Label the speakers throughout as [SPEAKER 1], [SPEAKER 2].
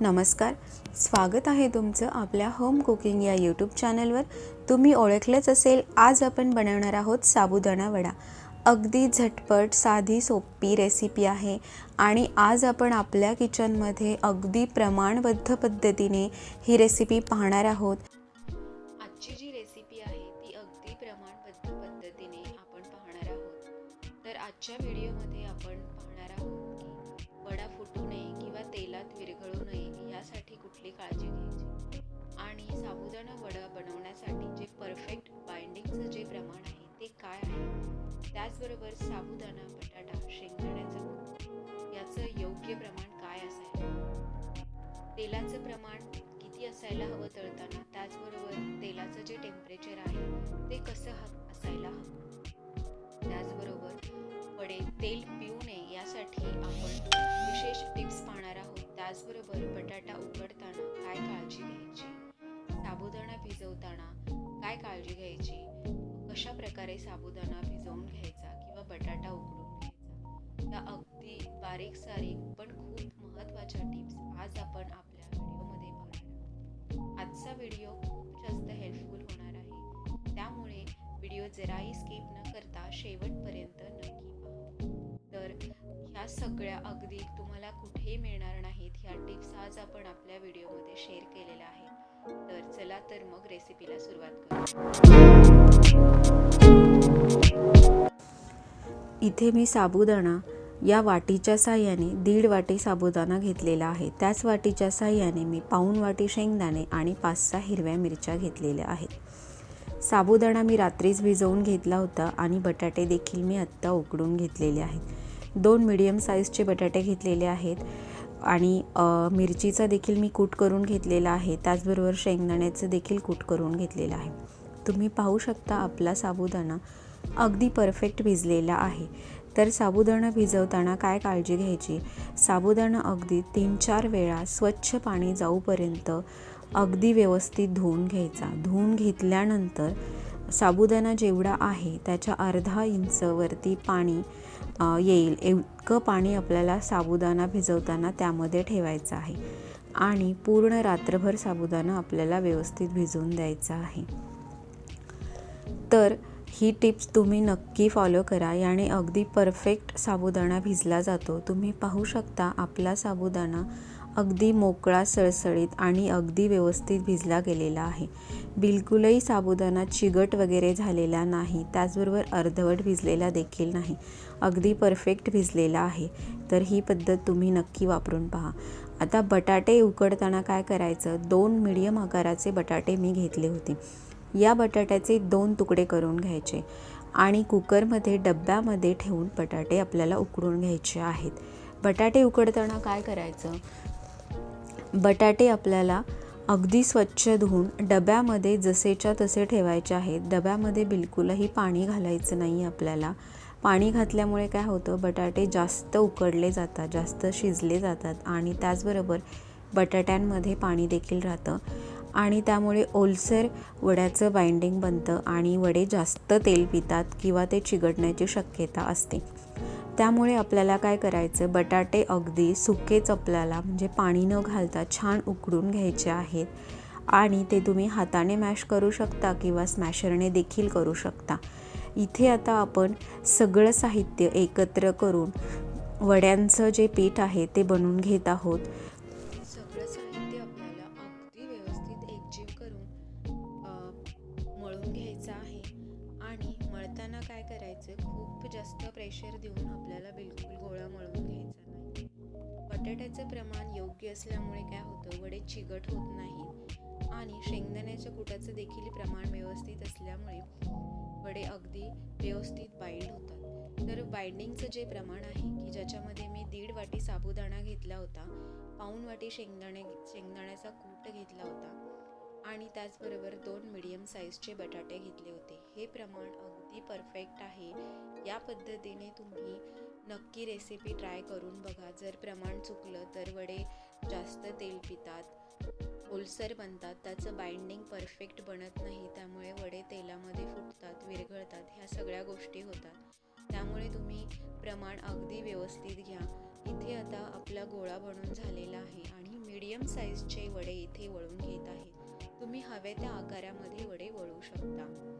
[SPEAKER 1] नमस्कार. स्वागत आहे तुमचं आपल्या होम कुकिंग या यूट्यूब चॅनलवर तुम्ही ओळखलंच असेल आज आपण बनवणार आहोत साबुदाणा वडा. अगदी झटपट साधी सोपी रेसिपी आहे. आणि आज आपण आपल्या किचनमध्ये अगदी प्रमाणबद्ध पद्धतीने ही रेसिपी पाहणार आहोत. आजची जी रेसिपी आहे ती अगदी प्रमाणबद्ध पद्धतीने आपण पाहणार आहोत. तर आजच्या व्हिडिओमध्ये आपण पाहणार आहोत की वडा फुटू नये तेलात विरघळू नये यासाठी कुठली काळजी घ्यायची? आणि साबुदाणा वडा बनवण्यासाठी जे परफेक्ट बाइंडिंगचं जे प्रमाण आहे ते काय आहे? त्याचबरोबर साबुदाणा बटाटा शेंगदाण्याचं याचं योग्य प्रमाण काय असायला तेलाचं प्रमाण किती असायला हवं तळताना? त्याचबरोबर तेलाचं जे टेम्परेचर आहे ते कसं ह असायला हवं? त्याचबरोबर वडे तेल पिऊ नये यासाठी आपण त्याचबरोबर बटाटा उकडताना काय काळजी घ्यायची? साबुदाणा भिजवताना काय काळजी घ्यायची? कशा प्रकारे साबुदाणा भिजवून घ्यायचा किंवा बटाटा उकडून घ्यायचा? या अगदी बारीक सारीक पण खूप महत्त्वाच्या टिप्स आज आपण आपल्या व्हिडिओमध्ये पाहणार आजचा व्हिडिओ खूप जास्त हेल्पफुल होणार आहे. त्यामुळे व्हिडिओ जराही स्किप न करता शेवटपर्यंत सगळ्या अगदी तुम्हाला कुठेही मिळणार नाहीत ह्या टिप्स आज आपण आपल्या व्हिडिओमध्ये शेअर केलेल्या आहेत. तर चला तर मग रेसिपीला सुरुवात करू इथे मी साबुदाणा या वाटीच्या साह्याने दीड वाटी साबुदाणा घेतलेला आहे. त्याच वाटीच्या साह्याने मी पाऊण वाटी शेंगदाणे आणि पाच सहा हिरव्या मिरच्या घेतलेल्या आहेत. साबुदाणा मी रात्रीच भिजवून घेतला होता आणि बटाटे देखील मी आत्ता उकडून घेतलेले आहेत. दोन मिडियम साईजचे बटाटे घेतलेले आहेत. आणि मिरचीचा देखील मी कूट करून घेतलेला आहे. त्याचबरोबर शेंगदाण्याचं देखील कूट करून घेतलेलं आहे. तुम्ही पाहू शकता आपला साबुदाणा अगदी परफेक्ट भिजलेला आहे. तर साबुदाणा भिजवताना काय काळजी घ्यायची? साबुदाणा अगदी तीन चार वेळा स्वच्छ पाणी जाऊपर्यंत अगदी व्यवस्थित धुवून घ्यायचा. धुवून घेतल्यानंतर साबुदाणा जेवढा आहे त्याच्या अर्धा इंचवरती पाणी येईल. इतकं पाणी आपल्याला साबुदाणा भिजवताना त्यामध्ये ठेवायचं आहे आणि पूर्ण रात्रभर साबुदाणा आपल्याला व्यवस्थित भिजवून द्यायचा आहे. तर ही टिप्स तुम्ही नक्की फॉलो करा. याने अगदी परफेक्ट साबुदाणा भिजला जातो. तुम्ही पाहू शकता आपला साबुदाणा अगदी मोकळा सळसळीत आणि अगदी व्यवस्थित भिजला गेलेला आहे. बिलकुलही साबुदाणा चिगट वगैरे झालेला नाही. त्याचबरोबर अर्धवट भिजलेला देखील नाही. अगदी परफेक्ट भिजलेला आहे. तर ही पद्धत तुम्ही नक्की वापरून पहा. आता बटाटे उकडताना काय करायचं? दोन मिडियम आकाराचे बटाटे मी घेतले होते. या बटाट्याचे दोन तुकडे करून घ्यायचे आणि कुकरमध्ये डब्यामध्ये ठेवून बटाटे आपल्याला उकडून घ्यायचे आहेत. बटाटे उकडताना काय करायचं? बटाटे आपल्याला अगदी स्वच्छ धुवून डब्यामध्ये जसेच्या तसे ठेवायचे आहेत. डब्यामध्ये बिलकुलही पाणी घालायचं नाही आपल्याला. पाणी घातल्यामुळे काय होतं बटाटे जास्त उकडले जातात जास्त शिजले जातात आणि त्याचबरोबर बटाट्यांमध्ये पाणी देखील राहतं. आणि त्यामुळे ओलसर वड्याचं बाइंडिंग बनतं आणि वडे जास्त तेल पितात किंवा ते चिघडण्याची शक्यता असते. त्यामुळे आपल्याला काय करायचं? बटाटे अगदी सुकेच आपल्याला म्हणजे पाणी न घालता छान उकडून घ्यायचे आहेत. आणि ते तुम्ही हाताने मॅश करू शकता किंवा स्मॅशरने देखील करू शकता. इथे आता आपण सगळं साहित्य एकत्र करून वड्यांचं जे पीठ आहे ते बनवून घेत आहोत. जास्त प्रेशर देऊन आपल्याला बिलकुल गोळा मळून घ्यायचा नाही. बटाट्याचं प्रमाण योग्य असल्यामुळे काय होतं वडे चिगट होत नाहीत आणि शेंगदाण्याच्या कुटाचं देखील प्रमाण व्यवस्थित असल्यामुळे वडे अगदी व्यवस्थित बाइंड होतात. तर बाइंडिंगचं जे प्रमाण आहे की ज्याच्यामध्ये मी दीड वाटी साबुदाणा घेतला होता पाऊण वाटी शेंगदाणे शेंगदाण्याचा कूट घेतला होता आणि त्याचबरोबर दोन मिडियम साईजचे बटाटे घेतले होते. हे प्रमाण अगदी परफेक्ट आहे. या पद्धतीने तुम्ही नक्की रेसिपी ट्राय करून बघा. जर प्रमाण चुकलं तर वडे जास्त तेल पितात ओलसर बनतात. त्याचं बाइंडिंग परफेक्ट बनत नाही. त्यामुळे वडे तेलामध्ये फुटतात विरघळतात. ह्या सगळ्या गोष्टी होतात. त्यामुळे तुम्ही प्रमाण अगदी व्यवस्थित घ्या. इथे आता आपला गोळा बनून झालेला आहे आणि मीडियम मीडियम साईजचे वडे इथे वळून घेत आहे. तुम्ही हवे त्या आकारामध्ये वडे वळू शकता.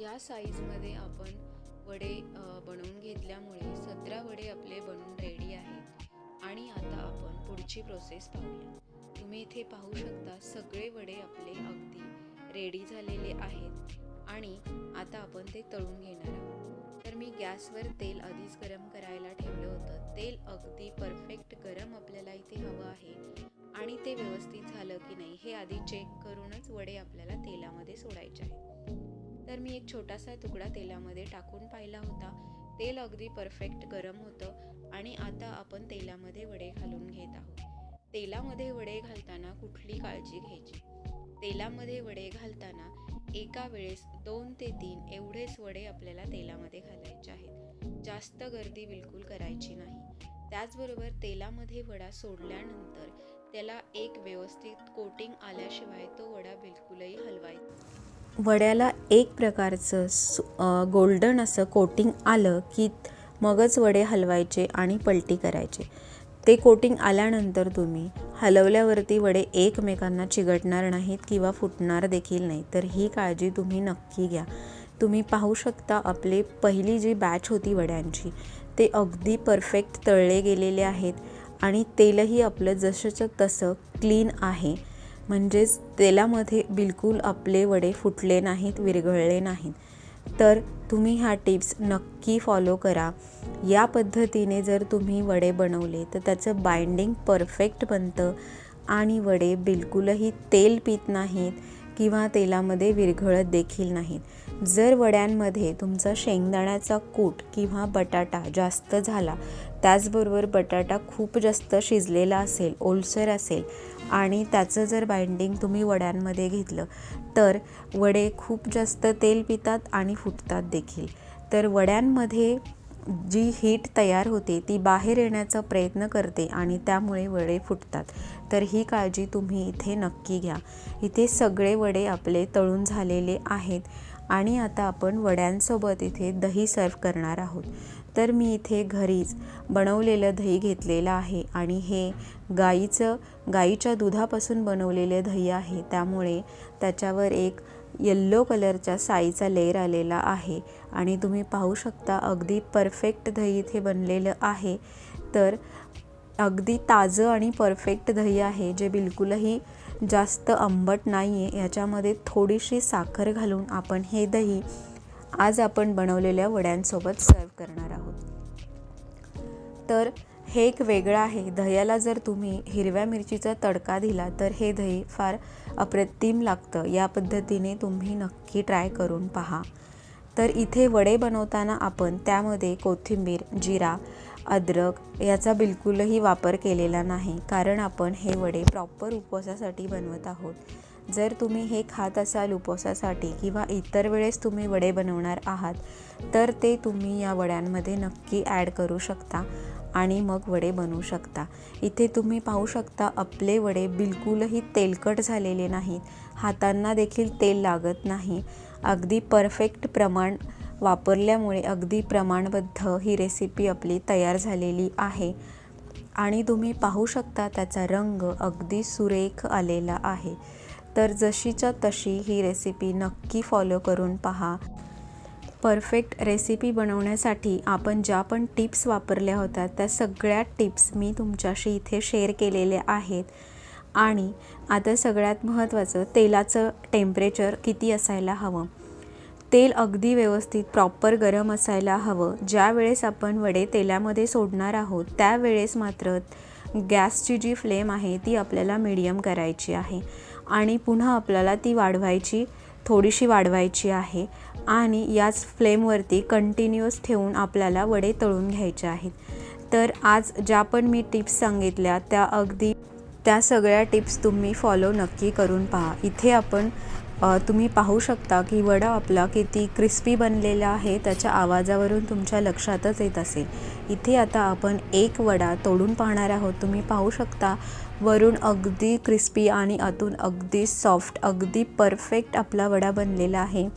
[SPEAKER 1] या साईजमध्ये आपण वडे बनवून घेतल्यामुळे सतरा वडे आपले बनून रेडी आहेत. आणि आता आपण पुढची प्रोसेस पाहूया. तुम्ही इथे पाहू शकता सगळे वडे आपले अगदी रेडी झालेले आहेत. आणि आता आपण ते तळून घेणार आहोत. तर मी गॅसवर तेल आधीच गरम करायला ठेवलं होतं. तेल अगदी परफेक्ट गरम आपल्याला इथे हवं आहे. आणि ते व्यवस्थित झालं की नाही हे आधी चेक करूनच वडे आपल्याला तेलामध्ये सोडायचे आहेत. तर मी एक छोटासा तुकडा तेलामध्ये टाकून पाहिला होता. तेल अगदी परफेक्ट गरम होतं आणि आता आपण तेलामध्ये वडे घालून घेत आहोत. तेलामध्ये वडे घालताना कुठली काळजी घ्यायची? तेलामध्ये वडे घालताना एका वेळेस दोन ते तीन एवढेच वडे आपल्याला तेलामध्ये घालायचे आहेत. जास्त गर्दी बिलकुल करायची नाही. त्याचबरोबर तेलामध्ये वडा सोडल्यानंतर त्याला एक व्यवस्थित कोटिंग आल्याशिवाय तो वडा बिलकुलही हलवायचा वड्याला एक प्रकारचं सु गोल्डन असं कोटिंग आलं की मगच वडे हलवायचे आणि पलटी करायचे. ते कोटिंग आल्यानंतर तुम्ही हलवल्यावरती वडे एकमेकांना चिघटणार नाहीत किंवा फुटणार देखील नाही तर ही काळजी तुम्ही नक्की घ्या. तुम्ही पाहू शकता आपले पहिली जी बॅच होती वड्यांची ते अगदी परफेक्ट तळले गेलेले आहेत आणि तेलही आपलं जसंच्या तसं क्लीन आहे. म्हणजेच तेलामध्ये बिलकुल आपले वडे फुटले नाहीत विरघळले नाहीत. तर तुम्ही ह्या टिप्स नक्की फॉलो करा. या पद्धतीने जर तुम्ही वडे बनवले तर त्याचं बाइंडिंग परफेक्ट बनतं आणि वडे बिलकुलही तेल पित नाहीत किंवा तेलामध्ये विरघळत देखील नाहीत. जर वड्यांमध्ये तुमचा शेंगदाण्याचा कूट किंवा बटाटा जास्त झाला त्याचबरोबर बटाटा खूप जास्त शिजलेला असेल ओलसर असेल आणि त्याचं जर बाइंडिंग तुम्ही वड्यांमध्ये घेतलं तर वडे खूप जास्त तेल पितात आणि फुटतात देखील. तर वड्यांमध्ये जी हीट तयार होते ती बाहेर येण्याचा प्रयत्न करते आणि त्यामुळे वडे फुटतात. तर ही काळजी तुम्ही इथे नक्की घ्या. इथे सगळे वडे आपले तळून झालेले आहेत. आणि आता आपण वड्यांसोबत इथे दही सर्व करणार आहोत. तर मी इथे घरीच बनवलेलं दही घेतलेलं आहे आणि हे गाईचं गाईच्या दुधापासून बनवलेले दही आहे. त्यामुळे त्याच्यावर एक येल्लो कलरच्या साईचा लेअर आलेला आहे. आणि तुम्ही पाहू शकता अगदी परफेक्ट दही इथे बनलेलं आहे. तर अगदी ताजं आणि परफेक्ट दही आहे जे बिलकुलही जास्त आंबट नाही आहे याच्यामध्ये थोडीशी साखर घालून आपण हे दही आज आपण बनवलेल्या वड्यांसोबत सर्व करणार आहोत. तर हे एक वेगळं आहे. दह्याला जर तुम्ही हिरव्या मिरचीचा तडका दिला तर हे दही फार अप्रतिम लागतं. या पद्धतीने तुम्ही नक्की ट्राय करून पहा. तर इथे वडे बनवताना आपण त्यामध्ये कोथिंबीर जिरा अद्रक याचा बिलकुलही वापर केलेला नाही. कारण आपण हे वडे प्रॉपर उपवासासाठी बनवत आहोत. जर तुम्ही हे खात असाल उपवासासाठी किंवा इतर वेळेस तुम्ही वडे बनवणार आहात तर ते तुम्ही या वड्यांमध्ये नक्की ॲड करू शकता आणि मग वडे बनवू शकता. इथे तुम्ही पाहू शकता आपले वडे बिलकुलही तेलकट झालेले नाहीत. हातांना देखील तेल लागत नाही. अगदी परफेक्ट प्रमाण वापरल्यामुळे अगदी प्रमाणबद्ध ही रेसिपी आपली तयार झालेली आहे. आणि तुम्ही पाहू शकता त्याचा रंग अगदी सुरेख आलेला आहे. तर जशीच्या तशी ही रेसिपी नक्की फॉलो करून पहा. परफेक्ट रेसिपी बनवण्यासाठी आपण ज्या पण टिप्स वापरल्या होत्या त्या सगळ्या टिप्स मी तुमच्याशी इथे शेअर केलेल्या आहेत. आणि आता सगळ्यात महत्त्वाचं तेलाचं टेम्परेचर किती असायला हवं? तेल अगदी व्यवस्थित प्रॉपर गरम असायला हवं. ज्या वेळेस आपण वडे तेलामध्ये सोडणार आहोत त्यावेळेस मात्र गॅसची जी फ्लेम आहे ती आपल्याला मिडियम करायची आहे. आणि पुन्हा आपल्याला ती वाढवायची थोडीशी वाढवायची आहे. आणि याच फ्लेमवरती कंटिन्युअस ठेवून आपल्याला वडे तळून घ्यायचे आहेत. तर आज ज्या पण मी टिप्स सांगितल्या त्या अगदी त्या सगळ्या टिप्स तुम्ही फॉलो नक्की करून पहा. इथे आपण तुम्ही पाहू शकता की वडा आपला किती क्रिस्पी बनलेला आहे त्याच्या आवाजावरून तुमच्या लक्षातच येत असेल. इथे आता आपण एक वडा तोडून पाहणार आहोत. तुम्ही पाहू शकता वरून अगदी क्रिस्पी आणि आतून अगदी सॉफ्ट अगदी परफेक्ट आपला वडा बनलेला आहे.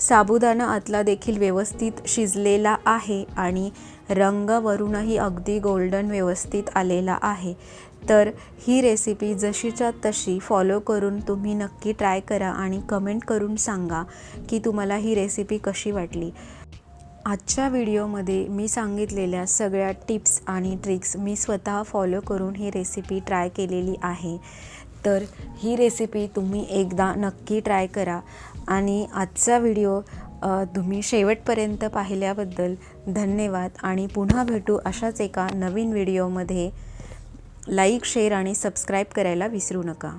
[SPEAKER 1] साबुदाणा आतला देखील व्यवस्थित शिजलेला आहे आणि रंगावरूनही अगदी गोल्डन व्यवस्थित आलेला आहे. तर ही रेसिपी जशीच्या तशी फॉलो करून तुम्ही नक्की ट्राय करा आणि कमेंट करून सांगा की तुम्हाला ही रेसिपी कशी वाटली. आजच्या व्हिडिओमध्ये मी सांगितलेल्या सगळ्या टिप्स आणि ट्रिक्स मी स्वतः फॉलो करून ही रेसिपी ट्राय केलेली आहे. तर ही रेसिपी तुम्ही एकदा नक्की ट्राय करा. आणि आजचा व्हिडिओ तुम्ही शेवटपर्यंत पाहिल्याबद्दल धन्यवाद आणि पुन्हा भेटू अशाच एका नवीन व्हिडिओमध्ये. लाईक शेअर आणि सबस्क्राईब करायला विसरू नका.